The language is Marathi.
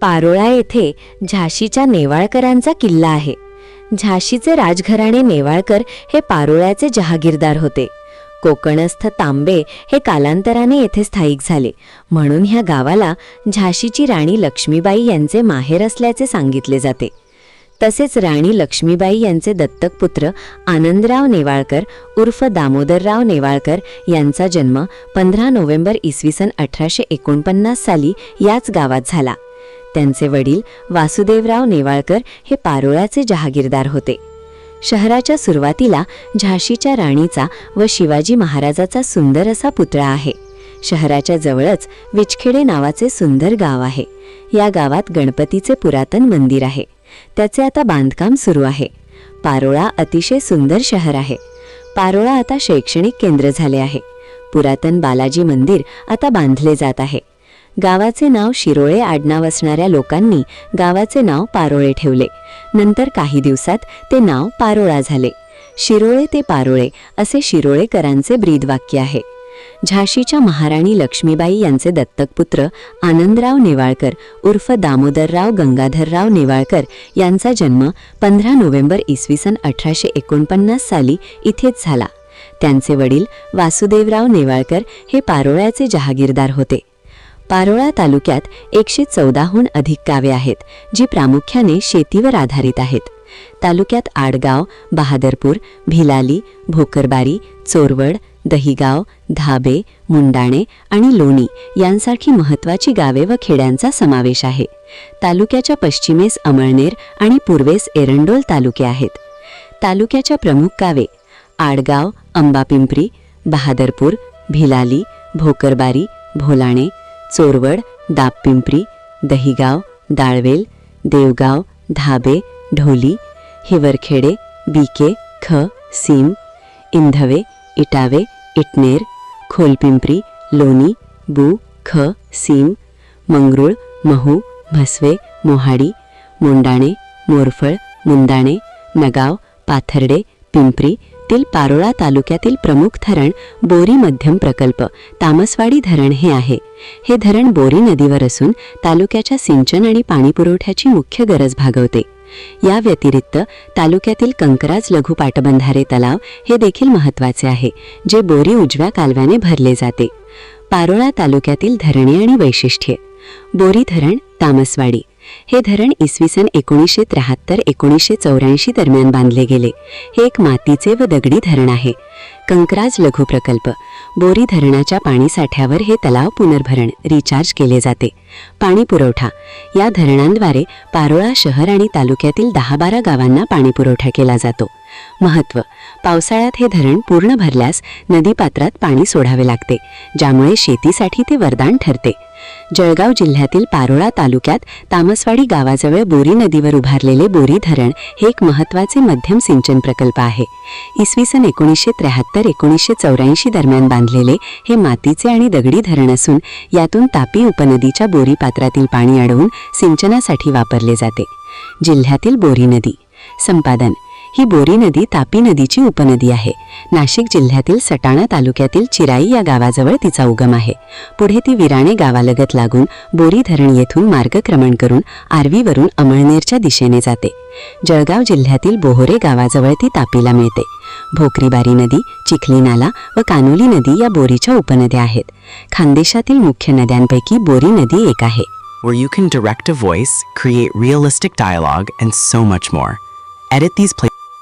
पारोळा येथे झाशीच्या नेवाळकरांचा किल्ला आहे. झाशीचे राजघराणे नेवाळकर हे पारोळ्याचे जहागीरदार होते. कोकणस्थ तांबे हे कालांतराने येथे स्थायिक झाले. म्हणून ह्या गावाला झाशीची राणी लक्ष्मीबाई यांचे माहेर असल्याचे सांगितले जाते. तसेच राणी लक्ष्मीबाई यांचे दत्तक पुत्र आनंदराव नेवाळकर उर्फ दामोदरराव नेवाळकर यांचा जन्म पंधरा नोव्हेंबर इसवी सन अठराशे एकोणपन्नास साली याच गावात झाला. त्यांचे वडील वासुदेवराव नेवाळकर हे पारोळ्याचे जहागीरदार होते. शहराच्या सुरुवातीला झाशीच्या राणीचा व शिवाजी महाराजाचा सुंदर असा पुतळा आहे. शहराच्या जवळच विचखेडे नावाचे सुंदर गाव आहे. या गावात गणपतीचे पुरातन मंदिर आहे. त्याचे आता बांधकाम सुरू आहे. पारोळा अतिशय सुंदर शहर आहे. पारोळा आता शैक्षणिक केंद्र झाले आहे. पुरातन बालाजी मंदिर आता बांधले जात आहे. गावाचे नाव शिरोळे आडनाव असणाऱ्या लोकांनी गावाचे नाव पारोळे ठेवले. नंतर काही दिवसात ते नाव पारोळा झाले. शिरोळे ते पारोळे असे शिरोळेकरांचे ब्रीदवाक्य आहे. झाशीच्या महाराणी लक्ष्मीबाई यांचे दत्तकपुत्र आनंदराव नेवाळकर उर्फ दामोदरराव गंगाधरराव नेवाळकर यांचा जन्म पंधरा नोव्हेंबर इसवी सन अठराशे एकोणपन्नास साली इथेच झाला. त्यांचे वडील वासुदेवराव नेवाळकर हे पारोळ्याचे जहागीरदार होते. पारोळा तालुक्यात एकशे चौदाहून अधिक गावे आहेत जी प्रामुख्याने शेतीवर आधारित आहेत. तालुक्यात आडगाव बहादरपूर भिलाली भोकरबारी चोरवड दहिगाव धाबे मुंडाणे आणि लोणी यांसारखी महत्त्वाची गावे व खेड्यांचा समावेश आहे. तालुक्याच्या पश्चिमेस अमळनेर आणि पूर्वेस एरंडोल तालुके आहेत. तालुक्याच्या प्रमुख गावे आडगाव अंबापिंपरी बहादरपूर भिलाली भोकरबारी भोलाणे चोरवड दाबपिंपरी दहिगाव दाळवेल देवगाव धाबे ढोली हिवरखेडे बीके ख सीम इंधवे इटावे इटनेर खोलपिंपरी लोणी बू ख सीम मंगरुळ महू म्हसवे मोहाडी मोंडाणे मोरफळ मुंदाणे नगाव पाथर्डे पिंपरी तील पारोळा तालुक्यातील प्रमुख धरण बोरी मध्यम प्रकल्प. तामसवाडी धरण हे आहे. हे धरण बोरी नदीवर असून तालुक्याच्या सिंचन आणि पाणीपुरवठ्याची मुख्य गरज भागवते. या व्यतिरिक्त तालुक्यातील कंकराज लघु पाटबंधारे तलाव हे देखील महत्त्वाचे आहे जे बोरी उजव्या कालव्याने भरले जाते. पारोळा तालुक्यातील धरणे आणि वैशिष्ट्ये. बोरी धरण तामसवाडी. हे धरण इसवी सन एकोणीसशे त्र्याहत्तर एकोणीसशे चौऱ्याऐंशी दरम्यान बांधले गेले. हे एक मातीचे व दगडी धरण आहे. कंकराज लघु प्रकल्प. बोरी धरणाच्या पाणीसाठ्यावर हे तलाव पुनर्भरण रिचार्ज केले जाते. पाणी पुरवठा. या धरणांद्वारे पारोळा शहर आणि तालुक्यातील दहा बारा गावांना पाणीपुरवठा केला जातो. महत्त्व पावसाळ्यात हे धरण पूर्ण भरल्यास नदीपात्रात पाणी सोडावे लागते ज्यामुळे शेतीसाठी ते वरदान ठरते. जळगाव जिल्ह्यातील पारोळा तालुक्यात तामसवाडी गावाजवळ बोरी नदीवर उभारलेले बोरी धरण हे एक महत्त्वाचे मध्यम सिंचन प्रकल्प आहे. इसवी सन एकोणीसशे त्र्याहत्तर एकोणीसशे चौऱ्याऐंशी दरम्यान बांधलेले हे मातीचे आणि दगडी धरण असून यातून तापी उपनदीच्या बोरी पात्रातील पाणी अडवून सिंचनासाठी वापरले जाते. जिल्ह्यातील बोरी नदी संपादन ही बोरी नदी तापी नदीची उपनदी आहे. नाशिक जिल्ह्यातील सटाणा तालुक्यातील चिराई या गावाजवळ तिचा उगम आहे. पुढे ती विराणे गावालगत लागून बोरी धरण येथून मार्गक्रमण करून आर्वीवरून अमळनेरच्या दिशेने जाते. जळगाव जिल्ह्यातील बोहोरे गावाजवळ ती तापीला मिळते. भोकरीबारी नदी चिखली नाला व कानोली नदी या बोरीच्या उपनद्या आहेत. खानदेशातील मुख्य नद्यांपैकी बोरी नदी एक आहे. Where you can direct a voice, create realistic dialogue, and so much more. Edit these places.